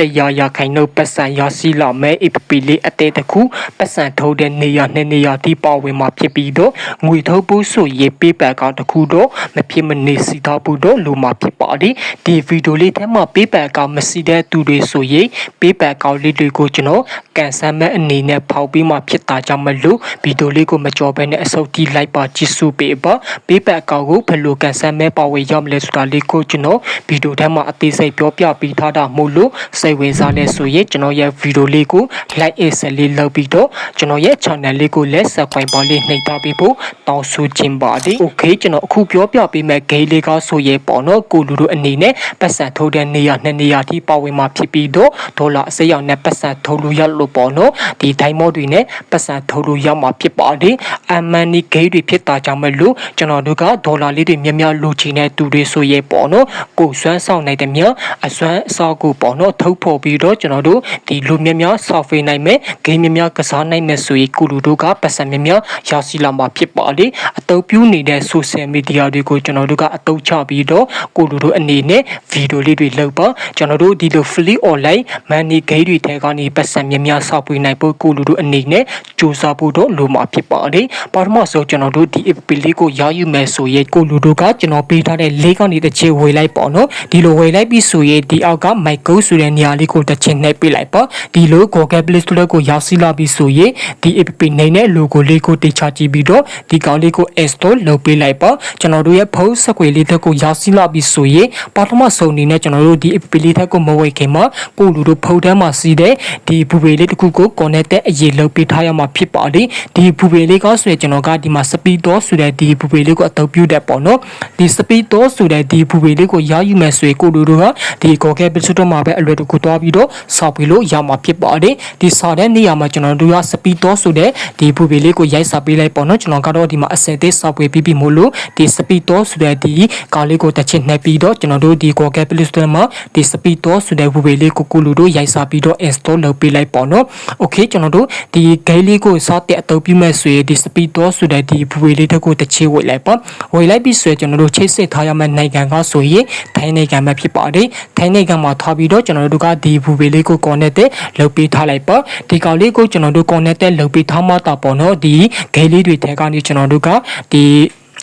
တရားရခိုင်နှုတ်ပတ်စံရရှိလာမဲ့ APP လေးအသေးတစ်ခုပတ်စံထုတ်တဲ့နေရာနှစ်နေရာတိပါဝင်မှာဖြစ်ပြီးတော့ငွေထုတ်ဖို့ဆိုရင်ပေးပတ်ကောင်တစ်ခုတော့မဖြစ်မနေစီထားဖို့တော့လိုမှာဖြစ်ပါတယ်ဒီဗီဒီယိုလေးထဲမှာပေးပတ်ကောင်မစီတဲ့သူတွေဆိုရင်ပေးပတ်ကောင်လေးတွေကိုကျွန်တော်ကန်ဆယ်မဲ့အနေနဲ့ဖောက်ပြီးမှဖြစ်တာကြောင့်မလို့ဗီဒီယိုလေးကိုမကြောဘဲနဲ့အစုပ်ထိလိုက်ပါကြည့်စုပေးပါပေးပတ်ကောင်ကိုဘယ်လိုကန်ဆယ်မဲ့ပါဝင်ရမလဲဆိုတာလေးကိုကျွန်တော်ဗီဒီယိုထဲမှာအသေးစိတ်ပြောပြပေးထားတာမို့လို့စိတ်ဝင်စားလဲဆိုရင်ကျွန်တော်ရဲ့ဗီဒီယိုလေးကို like and share လေးလုပ်ပြီးတော့ကျွန်တော်ရဲ့ channel လေးကိုလည်း subscribe ပါလေးနှိပ်ထားပေးဖို့တောင်းဆိုချင်ပါတယ်။ Okay ကျွန်တော်အခုပြောပြပေးမယ့် game လေးကဆိုရင်ပေါ့နော်ကိုလူတို့အနေနဲ့ပတ်စံထုတ်တဲ့နေရာနှစ်နေရာထိပါဝင်မှာဖြစ်ပြီးတော့ဒေါ်လာအစိမ်းရောင်နဲ့ပတ်စံထုတ်လို့ရလို့ပေါ့နော်ဒီဒိုင်းမော့တွေနဲ့ပတ်စံထုတ်လို့ရမှာဖြစ်ပါတယ်။ Amani game တွေဖြစ်တာကြောင့်မလို့ကျွန်တော်တို့ကဒေါ်လာလေးတွေများများလိုချင်တဲ့သူတွေဆိုရင်ပေါ့နော်ကိုစွမ်းဆောင်နိုင်တဲ့မြအစွမ်းအစောကိုပေါ့နော်ထုတ်ဖော်ပြီးတော့ကျွန်တော်တို့ဒီလူများများ software နိုင်မဲ့ game များများကစားနိုင်မဲ့ဆိုရင်ကိုလူတို့ကပတ်စံများများရရှိလာမှာဖြစ်ပါလေအတုပ်ပြူနေတဲ့ social media တွေကိုကျွန်တော်တို့ကအတုပ်ချပြီးတော့ကိုလူတို့အနေနဲ့ဗီဒီယိုလေးတွေလုပ်ပါကျွန်တော်တို့ဒီလို free online money game တွေထဲကနေပတ်စံများများဆောက်ပေးနိုင်ဖို့ကိုလူတို့အနေနဲ့စူးစမ်းဖို့တော့လိုမှာဖြစ်ပါလေပထမဆုံးကျွန်တော်တို့ဒီ app လေးကိုရယူမယ်ဆိုရင်ကိုလူတို့ကကျွန်တော်ပေးထားတဲ့လေးကနေတစ်ချေဝေလိုက်ပေါ့နော်ဒီလိုဝေလိုက်ပြီးဆိုရင်ဒီအောက်က micro ဆိုတဲ့နေရာလေးကိုတစ်ချင်နှိပ်ပေးလိုက်ပါဒီလို Google Play Store ကိုရောက်စီလာပြီးဆိုရင်ဒီ app နိုင်တဲ့ logo လေးကိုတေချာကြည့်ပြီးတော့ဒီကောင်လေးကို install လုပ်ပေးလိုက်ပါကျွန်တော်တို့ရဲ့ဖုန်းဆက်ကွယ်လေးတစ်ခုရောက်စီလာပြီးဆိုရင်ပထမဆုံးအနေနဲ့ကျွန်တော်တို့ဒီ app လေးတစ်ခုမဝယ်ခင်မှာကိုလူတို့ဖုန်းထဲမှာစီးတဲ့ဒီဘူပေလေးတစ်ခုကို connect တဲ့အရေးလုပ်ပေးထားရမှာဖြစ်ပါတယ်ဒီဘူပေလေးကဆိုရင်ကျွန်တော်ကဒီမှာ speed တော့ဆိုတဲ့ဒီဘူပေလေးကိုအသုံးပြုတဲ့ပေါ့နော်ဒီ speed တော့ဆိုတဲ့ဒီဘူပေလေးကိုရယူမယ်ဆိုရင်ကိုလူတို့ကဒီ Google Play Store မှာပဲအလွယ်တကူသွားပြီးတော့စောက်ပြီးလို့ရမှာဖြစ်ပါတယ်ဒီစာတဲ့နေရာမှာကျွန်တော်တို့က speed တော့ဆိုတဲ့ဒီဘူပေလေးကိုရိုက်စာပေးလိုက်ပေါ့နော်ကျွန်တော်ကတော့ဒီမှာအစင်သေး software ပြီးပြီမို့လို့ဒီ speed တော့ဆိုတဲ့ဒီကောင်လေးကိုတစ်ချက်နှက်ပြီးတော့ကျွန်တော်တို့ဒီ Google Play Store မှာဒီ speed တော့ဆိုတဲ့ဘူပေလေးကိုကိုလူတို့ရိုက်စာပြီးတော့ install လုပ်ပေးလိုက်ပေါ့နော် okay ကျွန်တော်တို့ဒီ game လေးကိုစတဲ့အသုံးပြုမဲ့ဆိုရင်ဒီ speed တော့ဆိုတဲ့ဒီဘူပေလေးတစ်ခုတစ်ချေဝေလိုက်ပေါ့ဝေလိုက်ပြီးဆိုရင်ကျွန်တော်တို့ချိတ်ဆက်ထားရမယ့်နိုင်ငံကဆိုရင်ထိုင်းနိုင်ငံမှာဖြစ်ပါတယ်ထိုင်းနိုင်ငံမှာထားပြီးတော့ကျွန်တော်တို့ကဒီဘူပေလေးကို connect လုပ်ပေးထားလိုက်ပေါ့ဒီကောင်လေးကိုကျွန်တော်တို့ connect လုပ်ပေးထားမှတာပေါ့နော်ဒီ game လေးတွေထဲကနေကျွန်တော်တို့ကဒီ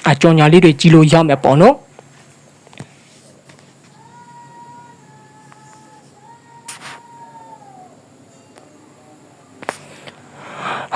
အကြောညာလေးတွေကြီးလို့ရမယ်ပေါ့နော်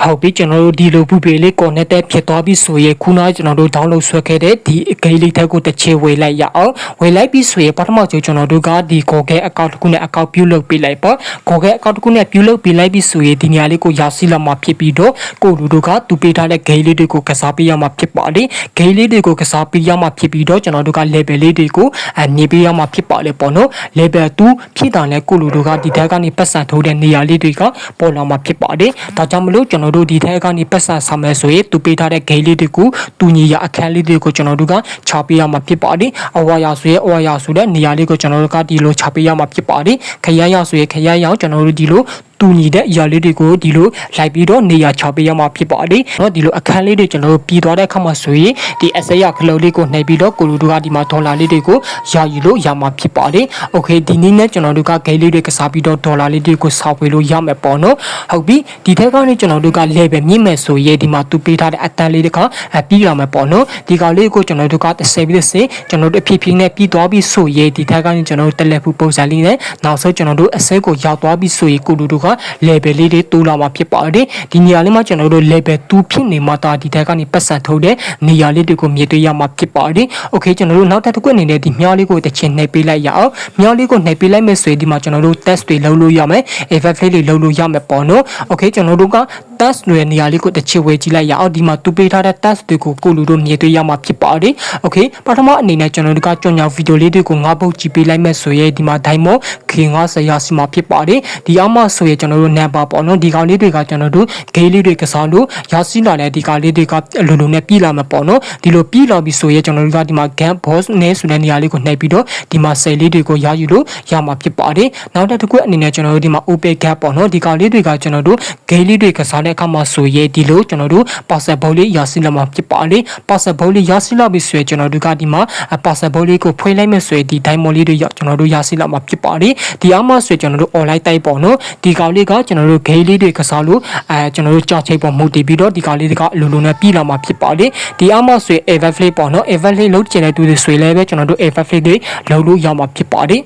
ဟုတ်ပြီကျွန်တော်တို့ဒီလိုပူပေလေး connected ဖြစ်သွားပြီဆိုရင်ခုနကကျွန်တော်တို့ download ဆွဲခဲ့တဲ့ဒီ game လေးတစ်ခုတစ်ချေဝေလိုက်ရအောင်ဝေလိုက်ပြီဆိုရင်ပထမဆုံးကျွန်တော်တို့ကဒီ Google account တစ်ခုနဲ့ account ပြုလုပ်ပေးလိုက်ပေါ့ Google account တစ်ခုနဲ့ပြုလုပ်ပေးလိုက်ပြီဆိုရင်ဒီနေရာလေးကိုရောက်စီလာမှာဖြစ်ပြီးတော့ကိုလူတို့ကသူပေးထားတဲ့ game လေးတွေကိုကစားပေးရမှာဖြစ်ပါတယ် game လေးတွေကိုကစားပေးရမှာဖြစ်ပြီးတော့ကျွန်တော်တို့က level လေးတွေကိုအမြင်ပေးရမှာဖြစ်ပါလေပေါ့နော် level 2ဖြစ်တာနဲ့ကိုလူတို့ကဒီထက်ကနေပတ်စံထိုးတဲ့နေရာလေးတွေကပေါ်လာမှာဖြစ်ပါတယ်ဒါကြောင့်မလို့ကျွန်တော်တို့ဒီထက်ကနေပတ်စံဆာမယ်ဆိုရင်သူပေးထားတဲ့ game လေးတွေကိုတူညီရအခန်းလေးတွေကိုကျွန်တော်တို့ကချပေးရမှာဖြစ်ပါတယ်အဝါရဆိုရင်အဝါရဆိုတဲ့နေရာလေးကိုကျွန်တော်တို့ကဒီလိုချပေးရမှာဖြစ်ပါတယ်ခရမ်းရဆိုရင်ခရမ်းရကျွန်တော်တို့ဒီလိုတူညီတဲ့အရာလေးတွေကိုဒီလိုလိုက်ပြီးတော့နေရာချပေးရမှာဖြစ်ပါတယ်เนาะဒီလိုအခန်းလေးတွေကျွန်တော်တို့ပြီးသွားတဲ့အခါမှာဆိုရင်ဒီအစရခလုတ်လေးကိုနှိပ်ပြီးတော့ကိုလူတို့ကဒီမှာဒေါ်လာလေးတွေကိုရယူလို့ရမှာဖြစ်ပါတယ်โอเคဒီနေ့နဲ့ကျွန်တော်တို့ကဂိမ်းလေးတွေကစားပြီးတော့ဒေါ်လာလေးတွေကိုစောက်ပေးလို့ရမယ်ပေါ့နော်ဟုတ်ပြီဒီထက်ကနေကျွန်တော်တို့က level မြင့်မယ်ဆိုရင်ဒီမှာသူပေးထားတဲ့အတန်းလေးတွေကပြီးရမယ်ပေါ့နော်ဒီကောင်လေးကိုကျွန်တော်တို့က30ပြီး30ကျွန်တော်တို့အဖြစ်ဖြစ်နဲ့ပြီးသွားပြီဆိုရင်ဒီထက်ကနေကျွန်တော်တို့တက်လက်ဖို့ပုံစံလေးနဲ့နောက်ဆုံးကျွန်တော်တို့အစဲကိုရောက်သွားပြီဆိုရင်ကိုလူတို့က level လေးတွေတိုးလာမှာဖြစ်ပါတယ်ဒီနေရာလေးမှာကျွန်တော်တို့ level 2ဖြစ်နေမှသာဒီထက်ကနေပတ်စံထုတ်တဲ့နေရာလေးတွေကိုမြင်တွေ့ရမှာဖြစ်ပါတယ်โอเคကျွန်တော်တို့နောက်တစ်ခုအနေနဲ့ဒီမြားလေးကိုတစ်ချင်နှိပ်ပေးလိုက်ရအောင်မြားလေးကိုနှိပ်ပေးလိုက်မယ်ဆိုရင်ဒီမှာကျွန်တော်တို့ test တွေလုပ်လို့ရမယ် effect လေးတွေလုပ်လို့ရမယ်ပေါ့နော်โอเคကျွန်တော်တို့က test တွေနေရာလေးကိုတစ်ချစ်ဝေကြည့်လိုက်ရအောင်ဒီမှာသူပေးထားတဲ့ test တွေကိုကိုလူတို့မြင်တွေ့ရမှာဖြစ်ပါတယ်โอเคပထမအနေနဲ့ကျွန်တော်တို့ကကြောင်ညာဗီဒီယိုလေးတွေကိုငါးပုတ်ကြည့်ပေးလိုက်မယ်ဆိုရင်ဒီမှာ diamond K50 ရစီမှာဖြစ်ပါတယ်ဒီအမှဆိုရင် ကျွန်တော်တို့ number ပေါ့နော်ဒီကောင်လေးတွေကကျွန်တော်တို့ game လေးတွေကစားလို့ရစီလာတဲ့ဒီကောင်လေးတွေကလုံလုံနဲ့ပြည်လာမှာပေါ့နော်ဒီလိုပြည်လာပြီဆိုရင်ကျွန်တော်တို့ကဒီမှာ gun boss နဲ့ဆိုတဲ့နေရာလေးကိုနှိပ်ပြီးတော့ဒီမှာ cell လေးတွေကိုရယူလို့ရမှာဖြစ်ပါတယ်နောက်တစ်ခုအနေနဲ့ကျွန်တော်တို့ဒီမှာ open gap ပေါ့နော်ဒီကောင်လေးတွေကကျွန်တော်တို့ game လေးတွေကစားတဲ့အခါမှာဆိုရင်ဒီလိုကျွန်တော်တို့ possible လေးရရှိလာမှာဖြစ်ပါလေ possible လေးရရှိလာပြီဆိုရင်ကျွန်တော်တို့ကဒီမှာ possible လေးကိုဖွင့်လိုက်မယ်ဆိုရင်ဒီ diamond လေးတွေရကျွန်တော်တို့ရရှိလာမှာဖြစ်ပါလေဒီအမှဆိုရင်ကျွန်တော်တို့ online တိုက်ပေါ့နော်ဒီကောင်လေးကကျွန်တော်တို့ game လေးတွေကစားလို့အဲကျွန်တော်တို့ကြောက်ချိတ်ပေါ်မူတည်ပြီးတော့ဒီကောင်လေးတွေကလူလူနဲ့ပြီးလာမှာဖြစ်ပါလေဒီအမှဆိုရင် everflay ပေါ့နော် everflay လုံးကျင်တဲ့သူတွေဆိုရင်လည်းပဲကျွန်တော်တို့ everflay တွေလုံးလို့ရမှာဖြစ်ပါတယ်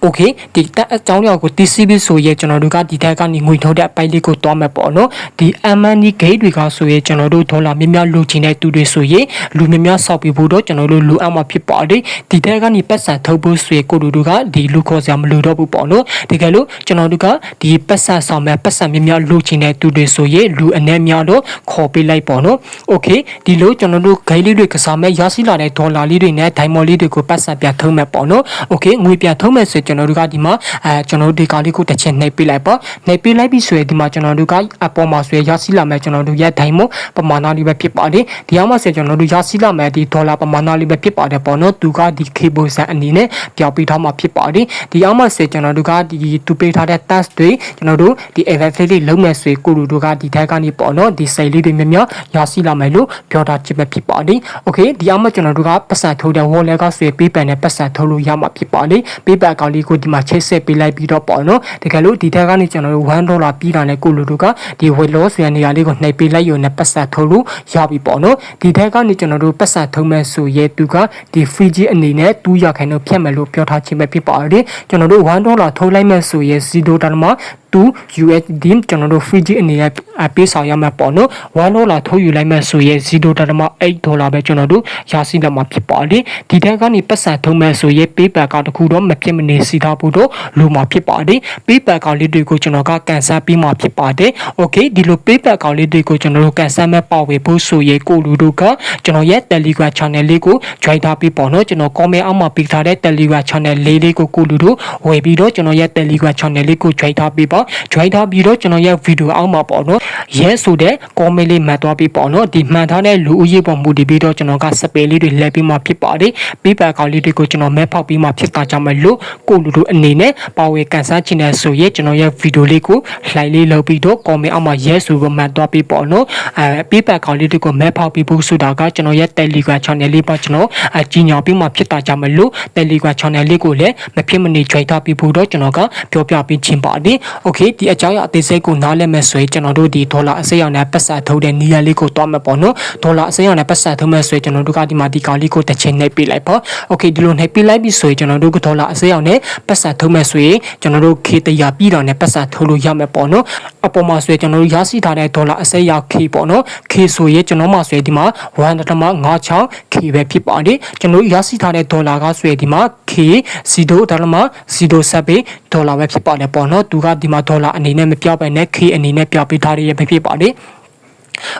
โอเคဒီတက်အကြောင်းအရာကို TCB ဆိုရဲကျွန်တော်တို့ကဒီထက်ကနေငွေထုတ်တဲ့အပိုက်လေးကိုတွားမယ်ပေါ့နော်ဒီ MND gate တွေကဆိုရဲကျွန်တော်တို့ဒေါ်လာများများလိုချင်တဲ့သူတွေဆိုရင်လူများများစောက်ပြီးဖို့တော့ကျွန်တော်တို့လိုအပ်မှာဖြစ်ပါတယ်ဒီထက်ကနေပတ်စံထုတ်ဖို့ဆိုရဲကိုတို့တို့ကဒီလူခေါ်စရာမလိုတော့ဘူးပေါ့နော်တကယ်လို့ကျွန်တော်တို့ကဒီပတ်စံဆောင်မဲ့ပတ်စံများများလိုချင်တဲ့သူတွေဆိုရင်လူအနှဲများတော့ခေါ်ပေးလိုက်ပေါ့နော်โอเคဒီလိုကျွန်တော်တို့ gate လေးတွေကစားမဲ့ရရှိလာတဲ့ဒေါ်လာလေးတွေနဲ့ diamond လေးတွေကိုပတ်စံပြန်ထုံးမဲ့ပေါ့နော်โอเคငွေပြန်ထုံးမဲ့ ယ်မယ်ဆိုကျွန်တော်တို့ကဒီမှာအဲကျွန်တော်တို့ဒီကောင်လေးကိုတစ်ချက်နှိပ်ပေးလိုက်ပေါ့နှိပ်ပေးလိုက်ပြီဆိုရင်ဒီမှာကျွန်တော်တို့ကအပေါ်မှာဆိုရရရှိလာမယ်ကျွန်တော်တို့ရဲ့ဒိုင်မွန်ပမာဏလေးပဲဖြစ်ပါတယ်ဒီအောင်မှာဆိုကျွန်တော်တို့ရရှိလာမယ်ဒီဒေါ်လာပမာဏလေးပဲဖြစ်ပါတယ်ပေါ့နော်သူကဒီ cable စံအနေနဲ့ပြောင်းပေးထားမှာဖြစ်ပါတယ်ဒီအောင်မှာဆိုကျွန်တော်တို့ကဒီသူပေးထားတဲ့ task တွေကျွန်တော်တို့ဒီ available လေးလုံးမယ်ဆိုရင်ကိုလူတို့ကဒီတိုင်းကနေပေါ့နော်ဒီစိတ်လေးတွေများများရရှိလာမယ်လို့ပြောတာချင်းပဲဖြစ်ပါတယ် okay ဒီအောင်မှာကျွန်တော်တို့ကပတ်စံထိုးတဲ့ wallet ကဆိုရင်ပေးပန်နဲ့ပတ်စံထိုးလို့ရမှာဖြစ်ပါတယ်ပေးပန်အကောင့်လေးကိုဒီမှာချိတ်ဆက်ပေးလိုက်ပြီးတော့ပေါ့နော်တကယ်လို့ဒီထက်ကနေကျွန်တော်တို့1ဒေါ်လာပြီးတာနဲ့ကိုလူတို့ကဒီဝယ်လို့ဆိုရနေရာလေးကိုနှိပ်ပေးလိုက်ရုံနဲ့ပတ်စံထုတ်လို့ရပြီပေါ့နော်ဒီထက်ကနေကျွန်တော်တို့ပတ်စံထုတ်မဲ့ဆိုရဲသူကဒီ free ကြီးအနေနဲ့2ရခိုင်တော့ဖြတ်မယ်လို့ပြောထားခြင်းပဲဖြစ်ပါတယ်ကျွန်တော်တို့1ဒေါ်လာထုတ်လိုက်မဲ့ဆိုရဲ0.1 2 USD ကျွန်တော်တို့ free အနေနဲ့ပေးဆောင်ရမှာပေါ့နော်1ဒေါ်လာထုတ်ယူလိုက်မှဆိုရင်0.8ဒေါ်လာပဲကျွန်တော်တို့ရရှိလာမှာဖြစ်ပါတယ်ဒီတက်ကနေပတ်စံထုံးမဲ့ဆိုရင် PayPal ကတခုတော့မဖြစ်မနေစီထားဖို့တော့လိုမှာဖြစ်ပါတယ် PayPal ကောင်လေးတွေကိုကျွန်တော်ကကန်ဆယ်ပြီးမှဖြစ်ပါတယ် Okay ဒီလို PayPal ကောင်လေးတွေကိုကျွန်တော်တို့ကန်ဆယ်မဲ့ပေါ့ဝေဖို့ဆိုရင်ကိုလူတို့ကကျွန်တော်ရဲ့ Telegram channel လေးကို join ထားပြီးပေါ့နော်ကျွန်တော် comment အောက်မှာပေးထားတဲ့ Telegram channel လေးလေးကိုကိုလူတို့ဝယ်ပြီးတော့ကျွန်တော်ရဲ့ Telegram channel လေးကို join ထားပြီးပေါ့ join ထားပြီးတော့ကျွန်တော်ရဲ့ video အောက်မှာပေါ့နော်ရဲဆိုတဲ့ comment လေးမှတ်သွားပြီးပေါ့နော်ဒီမှန်ထားတဲ့လူဦးရေပေါ်မူတည်ပြီးတော့ကျွန်တော်ကစပယ်လေးတွေလှည့်ပြီးမှဖြစ်ပါတယ်ပေးပါကောင်လေးတွေကိုကျွန်တော်မဲဖောက်ပြီးမှဖြစ်တာကြောင့်မလို့ကိုလူတို့အနေနဲ့ပါဝေကန်ဆန်းချင်တဲ့ဆိုရင်ကျွန်တော်ရဲ့ video လေးကို like လေးလုပ်ပြီးတော့ comment အောက်မှာရဲဆိုပြီးမှတ်သွားပြီးပေါ့နော်အဲပေးပါကောင်လေးတွေကိုမဲဖောက်ပြီးဖို့ဆိုတာကကျွန်တော်ရဲ့ Telegram channel လေးပေါ့ကျွန်တော်အကြီးညာပြီးမှဖြစ်တာကြောင့်မလို့ Telegram channel လေးကိုလည်းမဖြစ်မနေ join ထားပြီးဖို့တော့ကျွန်တော်ကပြောပြပေးခြင်းပါတယ် okay ဒီအကြောင်းအသေးစိတ်ကိုနားလည်မယ်ဆိုရင်ကျွန်တော်တို့ဒီဒေါ်လာအစိမ်းအောင်နဲ့ပတ်စံထုတ်တဲ့နေရာလေးကိုတွားမယ်ပေါ့နော်ဒေါ်လာအစိမ်းအောင်နဲ့ပတ်စံထုတ်မယ်ဆိုရင်ကျွန်တော်တို့ကဒီမှာဒီကောင်လေးကိုတစ်ချိန်နှိပ်ပေးလိုက်ပေါ့ okay ဒီလိုနှိပ်ပေးလိုက်ပြီဆိုရင်ကျွန်တော်တို့ကဒေါ်လာအစိမ်းအောင်နဲ့ပတ်စံထုတ်မယ်ဆိုရင်ကျွန်တော်တို့ခေတရာပြည်တော်နဲ့ပတ်စံထုတ်လို့ရမယ်ပေါ့နော်အပေါ်မှာဆိုရင်ကျွန်တော်တို့ရရှိထားတဲ့ဒေါ်လာအစိမ်းရောက်ခေပေါ့နော်ခေဆိုရင်ကျွန်တော်မှဆိုရင်ဒီမှာ1.56ခေပဲဖြစ်ပါတယ်ကျွန်တော်ရရှိထားတဲ့ဒေါ်လာကဆိုရင်ဒီမှာခေ0.07ဒေါ်လာပဲဖြစ်ပါတယ်ပေါ့နော်သူကဒီမှာဒေါ်လာအနေနဲ့မပြောပဲနဲ့ K အနေနဲ့ပြောပေးထားရပဲဖြစ်ပါတယ်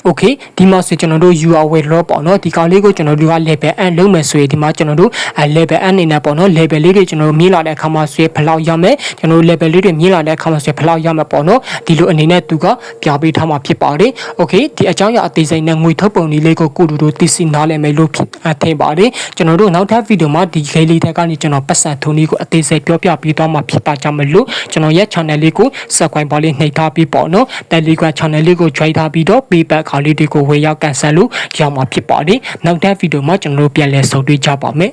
Okay ဒီမှာဆိုကျွန်တော်တို့ you are with raw ပေါ့နော်ဒီကောင်လေးကိုကျွန်တော်တို့က level and လုပ်မယ်ဆိုရင်ဒီမှာကျွန်တော်တို့ level and အနေနဲ့ပေါ့နော် level လေးတွေကျွန်တော်တို့မြင်လာတဲ့အခါမှာဆိုရင်ဘယ်လောက်ရမယ်ကျွန်တော်တို့ level လေးတွေမြင်လာတဲ့အခါမှာဆိုရင်ဘယ်လောက်ရမယ်ပေါ့နော်ဒီလိုအနေနဲ့သူကပြပေးထားမှာဖြစ်ပါတယ်။ Okay ဒီအကြောင်းအရာအသေးစိတ်နဲ့ငွေထုတ်ပုံလေးလေးကိုကိုတို့တို့သိစီနားလည်မယ်လို့ဖြစ်အထင်ပါတယ်ကျွန်တော်တို့နောက်ထပ်ဗီဒီယိုမှာဒီဂိလေးတက်ကနေကျွန်တော်ပတ်စံထုံးလေးကိုအသေးစိတ်ပြောပြပေးသွားမှာဖြစ်ပါကြောင့်မလို့ကျွန်တော်ရဲ့ channel လေးကို subscribe ပါလေးနှိပ်ထားပြီးပေါ့နော် Telegram channel လေးကို join ထားပြီးတော့ပေး payback ခါလေးတွေကိုဝေရောက်ကန်ဆယ်လို့ရမှာဖြစ်ပါတယ်နောက်တဲ့ဗီဒီယိုမှာကျွန်တော်တို့ပြန်လည်ဆုံတွေ့ကြပါမယ်